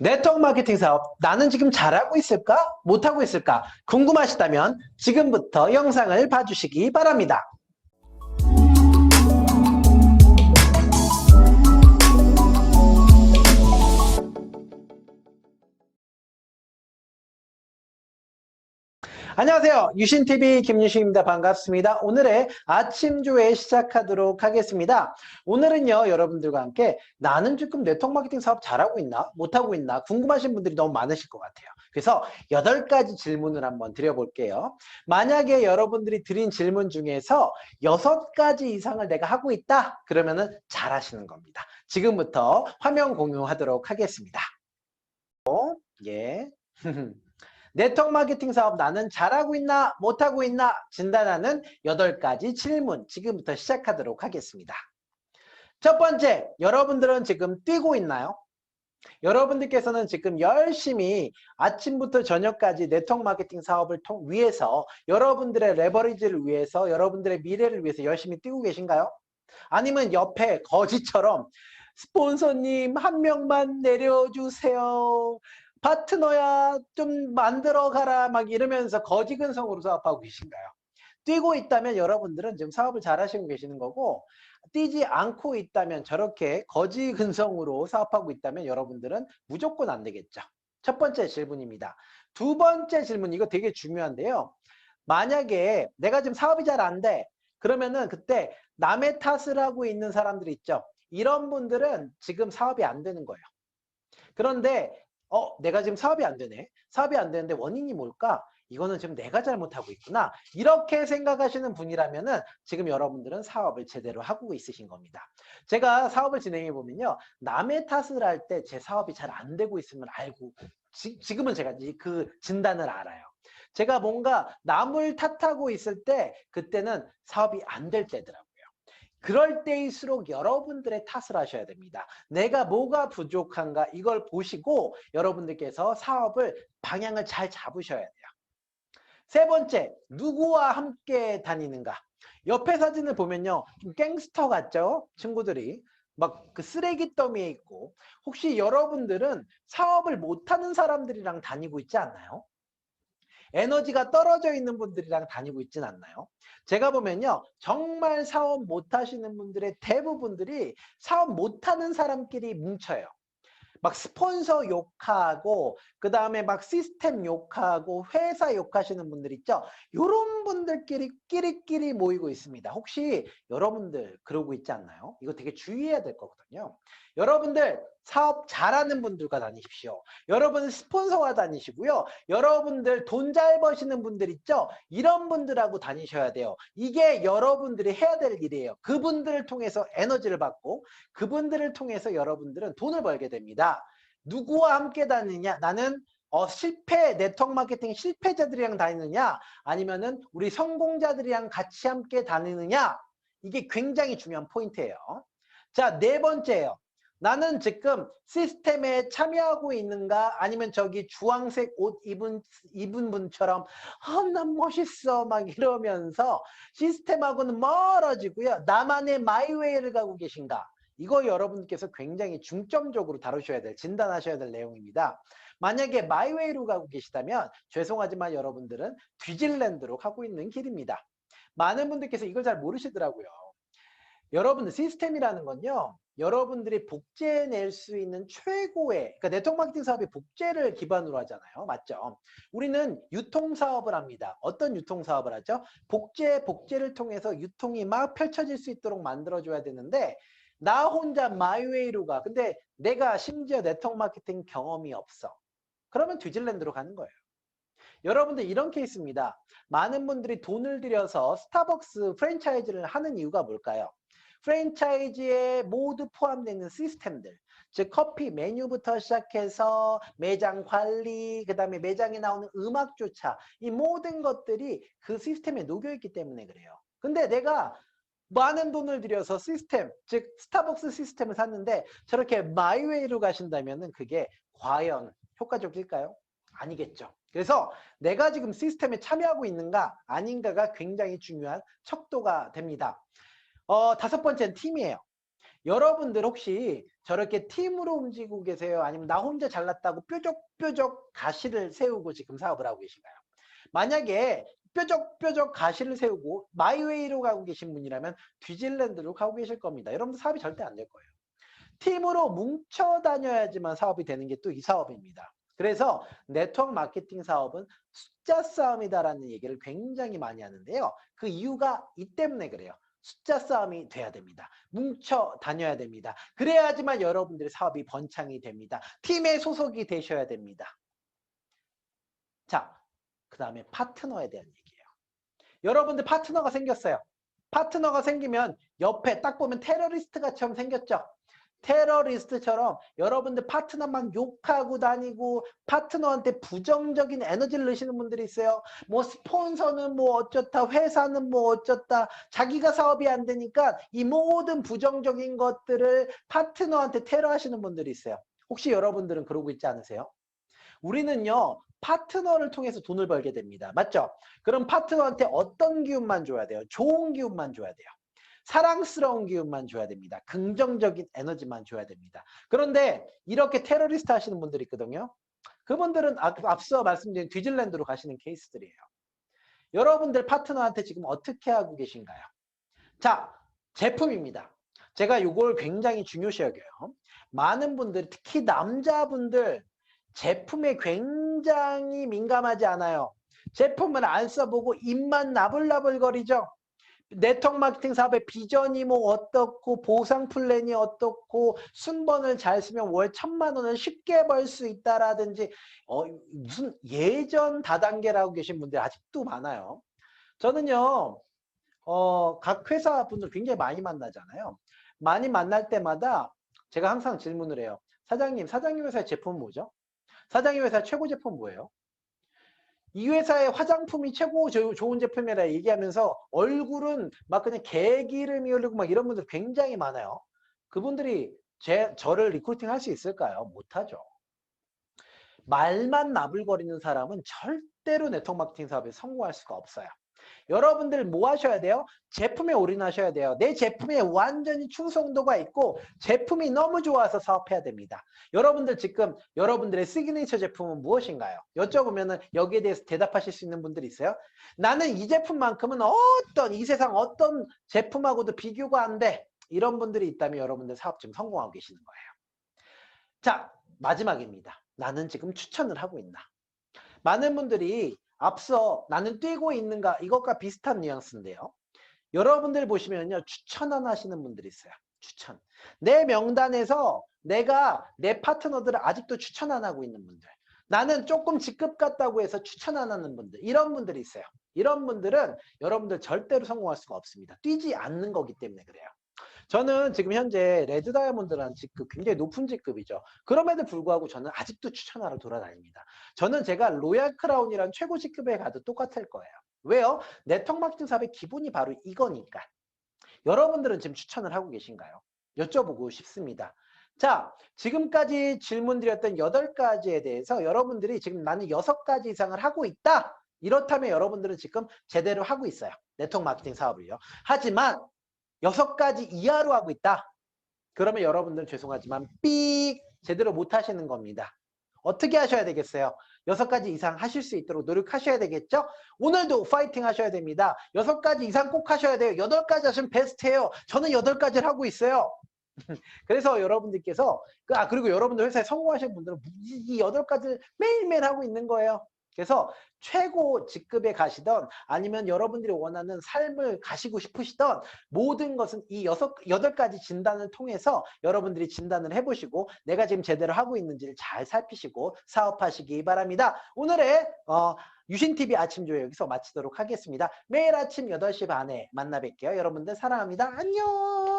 네트워크 마케팅 사업 나는 지금 잘하고 있을까? 못하고 있을까? 궁금하시다면 지금부터 영상을 봐주시기 바랍니다. 안녕하세요. 유신TV 김유신입니다. 반갑습니다. 오늘의 아침조회 시작하도록 하겠습니다. 오늘은요, 여러분들과 함께 나는 지금 네트워크 마케팅 사업 잘하고 있나? 못하고 있나? 궁금하신 분들이 너무 많으실 것 같아요. 그래서 8가지 질문을 한번 드려볼게요. 만약에 여러분들이 드린 질문 중에서 6가지 이상을 내가 하고 있다? 그러면은 잘하시는 겁니다. 지금부터 화면 공유하도록 하겠습니다. 어? 예. 네트워크 마케팅 사업 나는 잘하고 있나 못하고 있나 진단하는 8가지 질문 지금부터 시작하도록 하겠습니다. 첫 번째, 여러분들은 지금 뛰고 있나요? 여러분들께서는 지금 열심히 아침부터 저녁까지 네트워크 마케팅 사업을 통 위해서 여러분들의 레버리지를 위해서 여러분들의 미래를 위해서 열심히 뛰고 계신가요? 아니면 옆에 거지처럼 스폰서님 한 명만 내려주세요. 파트너야 좀 만들어 가라 막 이러면서 거지 근성으로 사업하고 계신가요? 뛰고 있다면 여러분들은 지금 사업을 잘 하시고 계시는 거고 뛰지 않고 있다면 저렇게 거지 근성으로 사업하고 있다면 여러분들은 무조건 안 되겠죠. 첫 번째 질문입니다. 두 번째 질문 이거 되게 중요한데요. 만약에 내가 지금 사업이 잘 안 돼. 그러면은 그때 남의 탓을 하고 있는 사람들이 있죠. 이런 분들은 지금 사업이 안 되는 거예요. 그런데 어, 내가 지금 사업이 안 되네. 사업이 안 되는데 원인이 뭘까? 이거는 지금 내가 잘못하고 있구나. 이렇게 생각하시는 분이라면은 지금 여러분들은 사업을 제대로 하고 있으신 겁니다. 제가 사업을 진행해 보면요. 남의 탓을 할 때 제 사업이 잘 안 되고 있음을 알고 지, 지금은 제가 이- 그 진단을 알아요. 제가 뭔가 남을 탓하고 있을 때 그때는 사업이 안 될 때더라고요. 그럴 때일수록 여러분들의 탓을 하셔야 됩니다. 내가 뭐가 부족한가 이걸 보시고 여러분들께서 사업을 방향을 잘 잡으셔야 돼요. 세 번째, 누구와 함께 다니는가? 옆에 사진을 보면요. 좀 갱스터 같죠? 친구들이. 막 그 쓰레기 더미에 있고 혹시 여러분들은 사업을 못하는 사람들이랑 다니고 있지 않나요? 에너지가 떨어져 있는 분들이랑 다니고 있진 않나요? 제가 보면요. 정말 사업 못 하시는 분들의 대부분들이 사업 못 하는 사람끼리 뭉쳐요. 막 스폰서 욕하고 그 다음에 막 시스템 욕하고 회사 욕하시는 분들 있죠. 요런 분들끼리 끼리끼리 모이고 있습니다. 혹시 여러분들 그러고 있지 않나요? 이거 되게 주의해야 될 거거든요. 여러분들 사업 잘하는 분들과 다니십시오. 여러분 스폰서와 다니시고요. 여러분들 돈 잘 버시는 분들 있죠? 이런 분들하고 다니셔야 돼요. 이게 여러분들이 해야 될 일이에요. 그분들을 통해서 에너지를 받고 그분들을 통해서 여러분들은 돈을 벌게 됩니다. 누구와 함께 다니냐? 나는 어, 실패, 네트워크 마케팅 실패자들이랑 다니느냐? 아니면은 우리 성공자들이랑 같이 함께 다니느냐? 이게 굉장히 중요한 포인트예요. 자, 네 번째예요. 나는 지금 시스템에 참여하고 있는가? 아니면 저기 주황색 옷 입은, 입은 분처럼, 아, 난 멋있어. 막 이러면서 시스템하고는 멀어지고요. 나만의 마이웨이를 가고 계신가? 이거 여러분께서 굉장히 중점적으로 다루셔야 될, 진단하셔야 될 내용입니다. 만약에 마이웨이로 가고 계시다면 죄송하지만 여러분들은 뒤질랜드로 가고 있는 길입니다. 많은 분들께서 이걸 잘 모르시더라고요. 여러분들 시스템이라는 건요. 여러분들이 복제해낼 수 있는 최고의 그러니까 네트워크 마케팅 사업이 복제를 기반으로 하잖아요. 맞죠? 우리는 유통 사업을 합니다. 어떤 유통 사업을 하죠? 복제 복제를 통해서 유통이 막 펼쳐질 수 있도록 만들어 줘야 되는데 나 혼자 마이웨이로 가. 근데 내가 심지어 네트워크 마케팅 경험이 없어. 그러면 뒤질랜드로 가는 거예요. 여러분들 이런 케이스입니다. 많은 분들이 돈을 들여서 스타벅스 프랜차이즈를 하는 이유가 뭘까요? 프랜차이즈에 모두 포함되어 있는 시스템들 즉 커피 메뉴부터 시작해서 매장 관리 그 다음에 매장에 나오는 음악조차 이 모든 것들이 그 시스템에 녹여있기 때문에 그래요 근데 내가 많은 돈을 들여서 시스템 즉 스타벅스 시스템을 샀는데 저렇게 마이웨이로 가신다면 그게 과연 효과적일까요? 아니겠죠. 그래서 내가 지금 시스템에 참여하고 있는가 아닌가가 굉장히 중요한 척도가 됩니다. 어, 다섯 번째는 팀이에요. 여러분들 혹시 저렇게 팀으로 움직이고 계세요? 아니면 나 혼자 잘났다고 뾰족뾰족 가시를 세우고 지금 사업을 하고 계신가요? 만약에 뾰족뾰족 가시를 세우고 마이웨이로 가고 계신 분이라면 뒤질랜드로 가고 계실 겁니다. 여러분들 사업이 절대 안 될 거예요. 팀으로 뭉쳐 다녀야지만 사업이 되는 게 또 이 사업입니다. 그래서 네트워크 마케팅 사업은 숫자 싸움이다라는 얘기를 굉장히 많이 하는데요. 그 이유가 이 때문에 그래요. 숫자 싸움이 돼야 됩니다. 뭉쳐 다녀야 됩니다. 그래야지만 여러분들의 사업이 번창이 됩니다. 팀에 소속이 되셔야 됩니다. 자, 그 다음에 파트너에 대한 얘기예요. 여러분들 파트너가 생겼어요. 파트너가 생기면 옆에 딱 보면 테러리스트가처럼 생겼죠. 테러리스트처럼 여러분들 파트너 막 욕하고 다니고 파트너한테 부정적인 에너지를 넣으시는 분들이 있어요. 뭐 스폰서는 뭐 어쩌다 회사는 뭐 어쩌다 자기가 사업이 안 되니까 이 모든 부정적인 것들을 파트너한테 테러하시는 분들이 있어요. 혹시 여러분들은 그러고 있지 않으세요? 우리는요 파트너를 통해서 돈을 벌게 됩니다. 맞죠? 그럼 파트너한테 어떤 기운만 줘야 돼요? 좋은 기운만 줘야 돼요. 사랑스러운 기운만 줘야 됩니다. 긍정적인 에너지만 줘야 됩니다. 그런데 이렇게 테러리스트 하시는 분들이 있거든요. 그분들은 앞- 앞서 말씀드린 뒤즐랜드로 가시는 케이스들이에요. 여러분들 파트너한테 지금 어떻게 하고 계신가요? 자, 제품입니다. 제가 이걸 굉장히 중요시 여겨요. 많은 분들, 특히 남자분들 제품에 굉장히 민감하지 않아요. 제품을 안 써보고 입만 나불나불거리죠. 네트워크 마케팅 사업의 비전이 뭐 어떻고 보상 플랜이 어떻고 순번을 잘 쓰면 월 천만 원을 쉽게 벌 수 있다라든지 어, 무슨 예전 다단계라고 계신 분들 아직도 많아요. 저는요 어, 각 회사 분들 굉장히 많이 만나잖아요. 많이 만날 때마다 제가 항상 질문을 해요. 사장님, 사장님 회사의 제품 뭐죠? 사장님 회사 최고 제품 뭐예요? 이 회사의 화장품이 최고 조- 좋은 제품이라 얘기하면서 얼굴은 막 그냥 개기름이 흐르고 막 이런 분들 굉장히 많아요. 그분들이 제, 저를 리크루팅 할 수 있을까요? 못하죠. 말만 나불거리는 사람은 절대로 네트워크 마케팅 사업에 성공할 수가 없어요. 여러분들 뭐 하셔야 돼요? 제품에 올인하셔야 돼요. 내 제품에 완전히 충성도가 있고 제품이 너무 좋아서 사업해야 됩니다. 여러분들 지금 여러분들의 시그니처 제품은 무엇인가요? 여쭤보면은 여기에 대해서 대답하실 수 있는 분들이 있어요? 나는 이 제품만큼은 어떤 이 세상 어떤 제품하고도 비교가 안 돼. 이런 분들이 있다면 여러분들 사업 지금 성공하고 계시는 거예요. 자, 마지막입니다. 나는 지금 추천을 하고 있나? 많은 분들이 앞서 나는 뛰고 있는가 이것과 비슷한 뉘앙스인데요. 여러분들 보시면요. 추천 안 하시는 분들이 있어요. 추천. 내 명단에서 내가 내 파트너들을 아직도 추천 안 하고 있는 분들. 나는 조금 직급 같다고 해서 추천 안 하는 분들. 이런 분들이 있어요. 이런 분들은 여러분들 절대로 성공할 수가 없습니다. 뛰지 않는 거기 때문에 그래요. 저는 지금 현재 레드 다이아몬드라는 직급 굉장히 높은 직급이죠. 그럼에도 불구하고 저는 아직도 추천하러 돌아다닙니다. 저는 제가 로얄 크라운이란 최고 직급에 가도 똑같을 거예요. 왜요? 네트워크 마케팅 사업의 기본이 바로 이거니까. 여러분들은 지금 추천을 하고 계신가요? 여쭤보고 싶습니다. 자, 지금까지 질문 드렸던 8가지에 대해서 여러분들이 지금 나는 6가지 이상을 하고 있다. 이렇다면 여러분들은 지금 제대로 하고 있어요. 네트워크 마케팅 사업을요. 하지만 여섯 가지 이하로 하고 있다. 그러면 여러분들은 죄송하지만 삑 제대로 못 하시는 겁니다. 어떻게 하셔야 되겠어요? 여섯 가지 이상 하실 수 있도록 노력하셔야 되겠죠? 오늘도 파이팅 하셔야 됩니다. 여섯 가지 이상 꼭 하셔야 돼요. 여덟 가지 하시면 베스트예요. 저는 여덟 가지를 하고 있어요. 그래서 여러분들께서 그- 아 그리고 여러분들 회사에 성공하신 분들은 이- 이 여덟 가지를 매일매일 하고 있는 거예요. 그래서 최고 직급에 가시던 아니면 여러분들이 원하는 삶을 가시고 싶으시던 모든 것은 이 여섯 여덟 가지 진단을 통해서 여러분들이 진단을 해보시고 내가 지금 제대로 하고 있는지를 잘 살피시고 사업하시기 바랍니다. 오늘의 어, 유신TV 아침조회 여기서 마치도록 하겠습니다. 매일 아침 8시 반에 만나 뵐게요. 여러분들 사랑합니다. 안녕